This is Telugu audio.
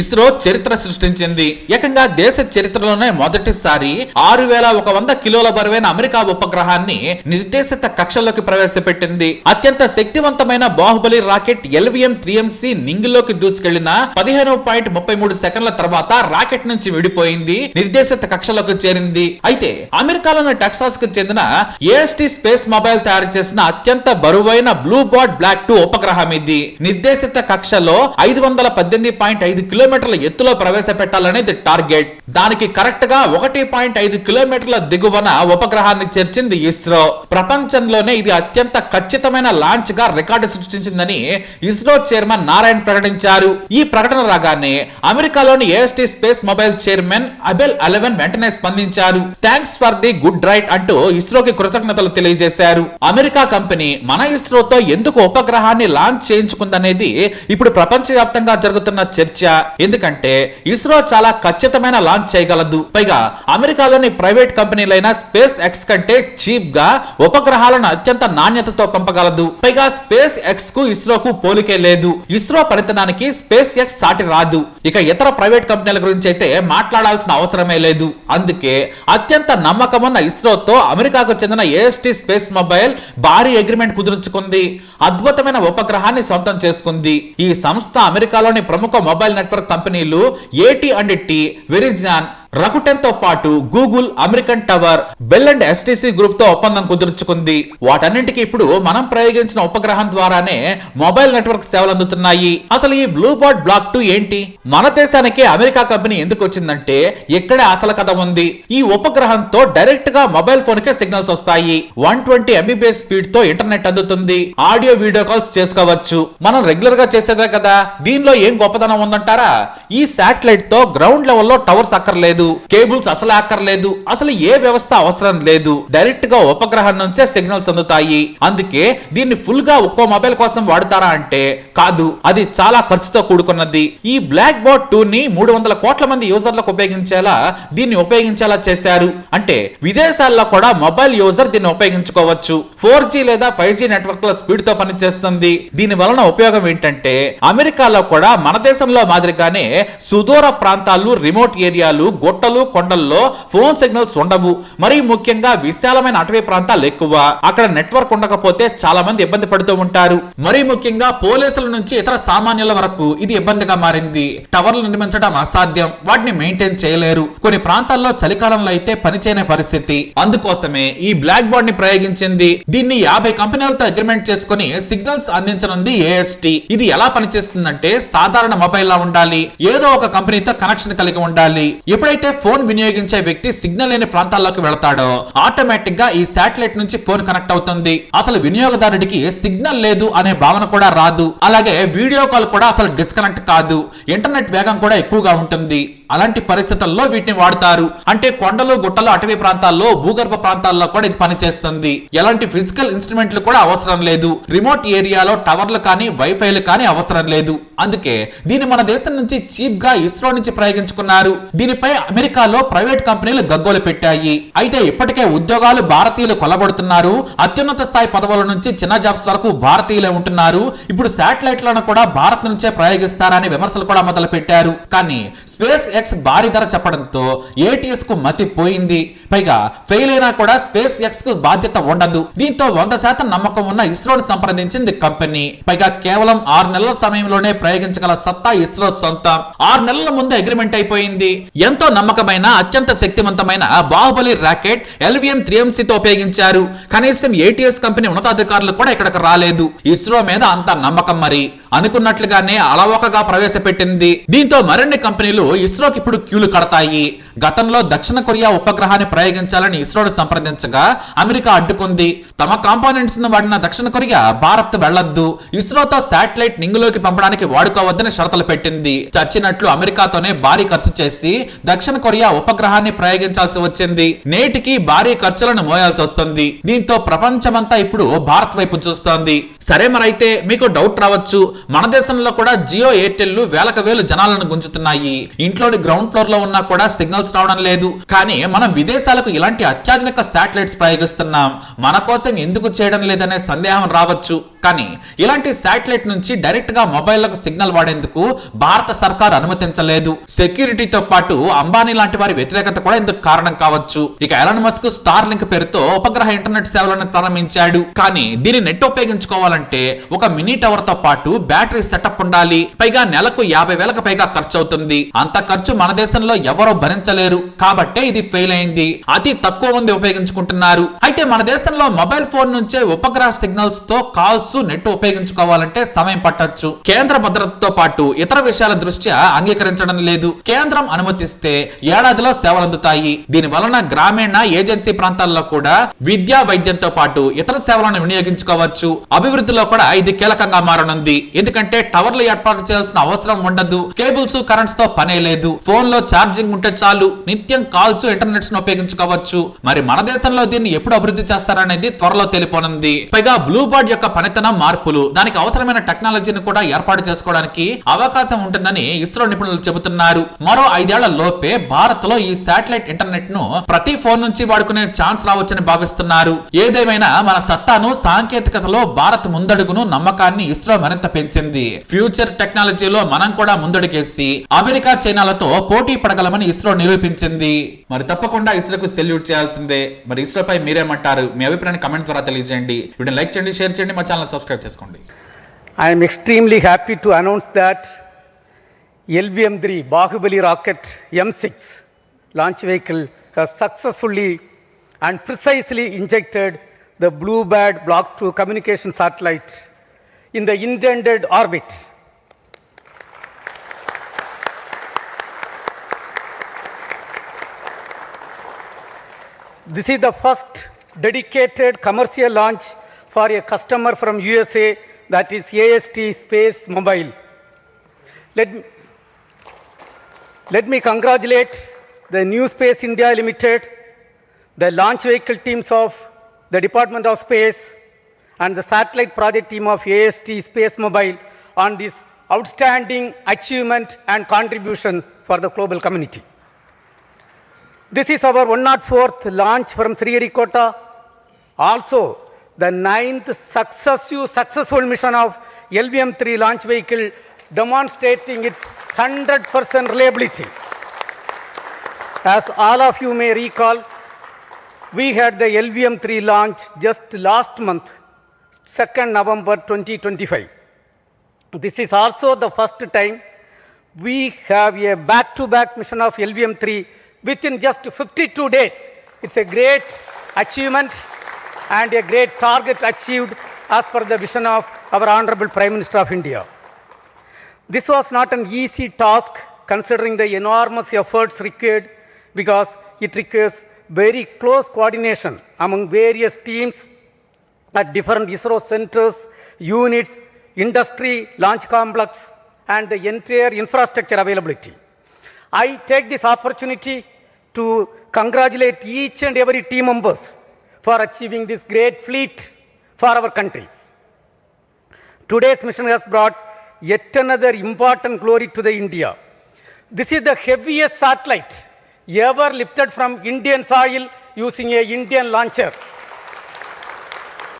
ఇస్రో చరిత్ర సృష్టించింది. ఏకంగా దేశ చరిత్రలోనే మొదటిసారి ఆరు వేల ఒక వంద కిలోల బరువైన అమెరికా ఉపగ్రహాన్ని నిర్దేశిత కక్షలోకి ప్రవేశపెట్టింది. అత్యంత శక్తివంతమైన Bahubali rocket LVM three M C నింగిలోకి దూసుకెళ్ళిన పదిహేను పాయింట్ ముప్పై మూడు సెకండ్ల తర్వాత రాకెట్ నుంచి విడిపోయింది నిర్దేశిత కక్షలోకి చేరింది. అయితే అమెరికాలోని టెక్సాస్కు చెందిన ఏఎస్టీ స్పేస్ మొబైల్ తయారు చేసిన అత్యంత బరువైన బ్లూ బాట్ బ్లాక్ టూ ఉపగ్రహం ఇది. నిర్దేశిత కక్షలో ఐదు వందల పద్దెనిమిది పాయింట్ ఐదు కిలోమీటర్ల ఎత్తులో ప్రవేశపెట్టాలనేది టార్గెట్. దానికి కరెక్ట్గా ఒకటి పాయింట్ ఐదు కిలోమీటర్ల దిగువన ఉపగ్రహాన్ని చేర్చింది ఇస్రో. ప్రపంచంలోనే ఇది అత్యంత ఖచ్చితమైన లాంచ్గా రికార్డు సృష్టించిందని ఇస్రో చైర్మన్ నారాయణ్ ప్రకటించారు. ఈ ప్రకటన రాగానే అమెరికాలోని AST space mobile chairman Abel Avellan వెంటనే స్పందించారు. Thanks for the good right అంటూ ఇస్రోకి కృతజ్ఞతలు తెలియజేశారు. అమెరికా కంపెనీ మన ఇస్రోతో ఎందుకు ఉపగ్రహాన్ని లాంచ్ చేయించుకుందనేది ఇప్పుడు ప్రపంచవ్యాప్తంగా జరుగుతున్న చర్చ. ఎందుకంటే ఇస్రో చాలా ఖచ్చితమైన లాంచ్ చేయగలదు. పైగా అమెరికాలోని ప్రైవేట్ కంపెనీలైన స్పేస్ ఎక్స్ కంటే చీప్గా ఉపగ్రహాలను అత్యంత నాణ్యతతో పంపగలదు. పైగా స్పేస్ ఎక్స్కు ఇస్రోకు పోలికే లేదు. ఇస్రో పరితనానికి స్పేస్ ఎక్స్ సాటి రాదు. ఇక ఇతర ప్రైవేట్ కంపెనీల గురించి అయితే మాట్లాడాల్సిన అవసరమే లేదు. అందుకే అత్యంత నమ్మకమున్న ఇస్రోతో అమెరికాకు చెందిన ఏఎస్టీ స్పేస్ మొబైల్ భారీ అగ్రిమెంట్ కుదుర్చుకుంది. అద్భుతమైన ఉపగ్రహాన్ని సొంతం చేసుకుంది. ఈ సంస్థ అమెరికాలోని ప్రముఖ మొబైల్ నెట్వర్క్ కంపెనీలు ఏటీ అండ్ టీ వెరిజాన్ రకుటెన్తో పాటు Google American Tower Bell and STC గ్రూప్తో ఒప్పందం కుదుర్చుకుంది. వాటన్నింటికి ఇప్పుడు మనం ప్రయోగించిన ఉపగ్రహం ద్వారానే మొబైల్ నెట్వర్క్ సేవలు అందుతున్నాయి. అసలు ఈ బ్లూ బాట్ బ్లాక్ టూ ఏంటి? మన దేశానికి అమెరికా కంపెనీ ఎందుకు వచ్చిందంటే ఇక్కడే అసలు కథ ఉంది? ఈ ఉపగ్రహంతో డైరెక్ట్గా మొబైల్ ఫోన్ కే సిగ్నల్స్ వస్తాయి. వన్ ట్వంటీ ఎంబీబీఎస్ స్పీడ్తో ఇంటర్నెట్ అందుతుంది. ఆడియో వీడియో కాల్స్ చేసుకోవచ్చు. మనం రెగ్యులర్గా చేసేదే కదా. దీనిలో ఏం గొప్పదనం ఉందంటారా? ఈ శాటిలైట్తో గ్రౌండ్ లెవెల్లో టవర్స్ అక్కర్లేదు. కేబుల్స్ అసలు అక్కర్లేదు అసలు ఏ వ్యవస్థ అవసరం లేదు డైరెక్ట్గా ఉపగ్రహం నుంచే సిగ్నల్స్ అందుతాయి. అందుకే దీన్ని ఫుల్గా ఒక్కో మొబైల్ కోసం వాడుతారా అంటే కాదు అది చాలా ఖర్చుతో కూడుకున్నది. ఈ బ్లాక్ బోర్డ్ టూ ని మూడు వందల కోట్ల మంది యూజర్లకు ఉపయోగించేలా దీన్ని ఉపయోగించేలా చేశారు. అంటే విదేశాల్లో కూడా మొబైల్ యూజర్ దీన్ని ఉపయోగించుకోవచ్చు. ఫోర్ జీ లేదా ఫైవ్ జీ నెట్వర్క్లో స్పీడ్తో పనిచేస్తుంది. దీని వలన ఉపయోగం ఏంటంటే అమెరికాలో కూడా మన దేశంలో మాదిరిగానే సుదూర ప్రాంతాలు రిమోట్ ఏరియాలు గుట్టలు కొండల్లో ఫోన్ సిగ్నల్స్ ఉండవు. మరీ ముఖ్యంగా విశాలమైన అటవీ ప్రాంతాలు ఎక్కువ. అక్కడ నెట్వర్క్ ఉండకపోతే చాలా మంది ఇబ్బంది పడుతూ ఉంటారు. మరీ ముఖ్యంగా పోలీసుల నుంచి ఇతర సామాన్యుల వరకు ఇది ఇబ్బందిగా మారింది. టవర్లు నిర్మించడం అసాధ్యం. వాటిని మెయింటైన్ చేయలేరు. కొన్ని ప్రాంతాల్లో చలికాలంలో అయితే పనిచేయని పరిస్థితి. అందుకోసమే ఈ బ్లాక్ బోర్డ్ని ప్రయోగించింది. దీన్ని యాభై కంపెనీలతో అగ్రిమెంట్ చేసుకుని సిగ్నల్స్ అందించనుంది ఏఎస్టి. ఇది ఎలా పనిచేస్తుందంటే సాధారణ మొబైల్ లా ఉండాలి. ఏదో ఒక కంపెనీతో కనెక్షన్ కలిగి ఉండాలి. ఎప్పుడైతే ఫోన్ వినియోగించే వ్యక్తి సిగ్నల్ లేని ప్రాంతాల్లోకి వెళతాడో ఆటోమేటిక్గా ఈ శాటిలైట్ నుంచి ఫోన్ కనెక్ట్ అవుతుంది. అసలు వినియోగదారుడికి సిగ్నల్ లేదు అనే భావన కూడా రాదు. అలాగే వీడియో కాల్ కూడా అసలు డిస్కనెక్ట్ కాదు. ఇంటర్నెట్ వేగం కూడా ఎక్కువగా ఉంటుంది. అలాంటి పరిస్థితుల్లో వీటిని వాడతారు. అంటే కొండలు గుట్టలు అటవీ ప్రాంతాల్లో భూగర్భ ప్రాంతాల్లో కూడా ఇది పనిచేస్తుంది. ఎలాంటి ఫిజికల్ ఇన్స్ట్రుమెంట్లు కూడా అవసరం లేదు. రిమోట్ ఏరియాలో టవర్లు కానీ వైఫైలు కానీ అవసరం లేదు. అందుకే దీన్ని మన దేశం నుంచి చీప్గా ఇస్రో నుంచి ప్రయోగించుకున్నారు. దీనిపై అమెరికాలో ప్రైవేట్ కంపెనీలు గగ్గోలు పెట్టాయి. అయితే ఇప్పటికే ఉద్యోగాలు భారతీయులు కొలబడుతున్నారు అత్యున్నత స్థాయి పదవుల నుంచి చిన్న జాబ్స్ వరకు భారతీయులే ఉంటున్నారు. ఇప్పుడు శాటిలైట్లను కూడా భారత్ నుంచే ప్రయోగిస్తారని విమర్శలు కూడా మొదలు పెట్టారు కానీ స్పేస్ ఎక్స్ భారీ ధర చెప్పడంతో ఏటీఎస్కు మతి పోయింది. పైగా ఫెయిల్ అయినా కూడా స్పేస్ ఎక్స్కు బాధ్యత ఉండదు. దీంతో వంద శాతం నమ్మకం ఉన్న ఇస్రోని సంప్రదించింది కంపెనీ. పైగా కేవలం ఆరు నెలల సమయంలోనే ప్రయోగించగల సత్తా ఇస్రో సొంతం. ఆరు నెలల ముందు అగ్రిమెంట్ అయిపోయింది. ఎంతో నమ్మకమైన అత్యంత శక్తివంతమైన బాహుబలి రాకెట్ ఎల్విఎం త్రీ తో ఉపయోగించారు. కనీసం ఏటీఎస్ కంపెనీ ఉన్నతాధికారులు కూడా ఇక్కడికి రాలేదు. ఇస్రో మీద అంత నమ్మకం మరి. అనుకున్నట్లుగానే అలవోకగా ప్రవేశపెట్టింది. దీంతో మరిన్ని కంపెనీలు ఇస్రోకి ఇప్పుడు క్యూలు కడతాయి. గతంలో దక్షిణ కొరియా ఉపగ్రహాన్ని ప్రయోగించాలని ఇస్రోను సంప్రదించగా అమెరికా అడ్డుకుంది. తమ కాంపోనెంట్స్ను వాడిన దక్షిణ కొరియా భారత్ వెళ్ళొద్దు ఇస్రోతో శాటిలైట్ నింగులోకి పంపడానికి వాడుకోవద్దని షరతులు పెట్టింది. చచ్చినట్లు అమెరికాతోనే భారీ ఖర్చు చేసి దక్షిణ కొరియా ఉపగ్రహాన్ని ప్రయోగించాల్సి వచ్చింది. నేటికి భారీ ఖర్చులను మోయాల్సి వస్తుంది. దీంతో ప్రపంచమంతా ఇప్పుడు భారత్ వైపు చూస్తోంది. సరే మరైతే మీకు డౌట్ రావచ్చు. మన దేశంలో కూడా జియో ఎయిర్టెల్ వేలకు వేలు జనాలను గుంజుతున్నాయి. ఇంట్లోని గ్రౌండ్ ఫ్లోర్లో ఉన్నా కూడా సిగ్నల్ సిగ్నల్స్ రావడం లేదు. కానీ మనం విదేశాలకు ఇలాంటి అత్యాధునిక శాటిలైట్స్ ప్రయోగిస్తున్నాం. మన కోసం ఎందుకు చేయడం లేదనే సందేహం రావచ్చు. కానీ ఇలాంటి శాటిలైట్ నుంచి డైరెక్ట్గా మొబైల్లకు సిగ్నల్ వాడేందుకు భారత సర్కార్ అనుమతించలేదు. సెక్యూరిటీతో పాటు అంబానీ లాంటి వారి వ్యతిరేకత కూడా ఇందుకు కారణం కావచ్చు. ఇక ఎలాన్ మస్క్ స్టార్ లింక్ పేరుతో ఉపగ్రహ ఇంటర్నెట్ సేవలను ప్రారంభించాడు. కానీ దీని నెట్ ఉపయోగించుకోవాలంటే ఒక మినీ టవర్తో పాటు బ్యాటరీ సెటప్ ఉండాలి. పైగా నెలకు యాభై వేలకు పైగా ఖర్చు అవుతుంది. అంత ఖర్చు మన దేశంలో ఎవరో భరించలేరు. కాబట్టే ఇది ఫెయిల్ అయింది. అతి తక్కువ మంది ఉపయోగించుకుంటున్నారు. అయితే మన దేశంలో మొబైల్ ఫోన్ నుంచే ఉపగ్రహ సిగ్నల్స్తో కాల్స్ నెట్ ఉపయోగించుకోవాలంటే సమయం పట్టొచ్చు. కేంద్ర భద్రతతో పాటు ఇతర విషయాల దృష్ట్యా అంగీకరించడం లేదు. కేంద్రం అనుమతిస్తే ఏడాదిలో సేవలు అందుతాయి దీని వలన గ్రామీణ ఏజెన్సీ ప్రాంతాల్లో కూడా విద్యా వైద్యంతో పాటు ఇతర సేవలను వినియోగించుకోవచ్చు. అభివృద్ధిలో కూడా ఇది కీలకంగా మారనుంది. ఎందుకంటే టవర్లు ఏర్పాటు చేయాల్సిన అవసరం ఉండదు. కేబుల్స్ కరెంట్స్తో పనే లేదు. ఫోన్లో ఛార్జింగ్ ఉంటే చాలు. నిత్యం కాల్స్ ఇంటర్నెట్స్ను ఉపయోగించుకోవచ్చు. మరి మన దేశంలో దీన్ని ఎప్పుడు అభివృద్ధి చేస్తారనేది త్వరలో తెలిపోనుంది. పైగా బ్లూ బర్డ్ యొక్క పనితనం మార్పులు దానికి అవసరమైన టెక్నాలజీని కూడా ఏర్పాటు చేసుకోవడానికి అవకాశం ఉంటుందని ఇస్రో నిపుణులు చెబుతున్నారు. మరో ఐదేళ్ళ లోపే భారత్లో ఈ శాటిలైట్ ఇంటర్నెట్ను ప్రతి ఫోన్ నుంచి వాడుకునే ఛాన్స్ రావచ్చని భావిస్తున్నారు. ఏదేమైనా మన సత్తాను సాంకేతికతలో భారత్ ముందడుగును నమ్మకాన్ని ఇస్రో మరింత పెంచింది. ఫ్యూచర్ టెక్నాలజీలో మనం కూడా ముందడుగేసి అమెరికా చైనాలతో పోటీ పడగలమని ఇస్రో నిరూపించింది. మరి తప్పకుండా ఇస్రోకు సెల్యూట్ చేయాల్సిందే. మరి ఇస్రోపై మీరేమంటారు? మీ అభిప్రాయాన్ని కమెంట్ ద్వారా తెలియజేయండి. వీడియో లైక్ చేయండి షేర్ చేయండి. మా channel సబ్స్క్రైబ్ చేసుకోండి I am extremely happy to announce that LBM 3 Bahubali rocket M6 launch vehicle has successfully and precisely injected the Blue Bird Block 2 communication satellite in the intended orbit. This is the first dedicated commercial launch for a customer from USA that is AST Space Mobile. Let, me- let me congratulate the New Space India Limited, the launch vehicle teams of the Department of Space, and the satellite project team of AST Space Mobile on this outstanding achievement and contribution for the global community. This is our 104th launch from Sriharikota. Also, the ninth successive successful mission of LVM-3 launch vehicle demonstrating its 100% reliability. As all of you may recall, we had the LVM-3 launch just last month, 2nd November 2025. This is also the first time we have a back-to-back mission of LVM-3 within just 52 days. It's a great achievement and a great target achieved as per the vision of our Honorable Prime Minister of India. This was not an easy task considering the enormous efforts required because it requires very close coordination among various teams at different ISRO centers, units, industry, launch complex, and the entire infrastructure availability. I take this opportunity to congratulate each and every team members for achieving this great fleet for our country. Today's mission has brought yet another important glory to the India. This is the heaviest satellite ever lifted from Indian soil using a Indian launcher.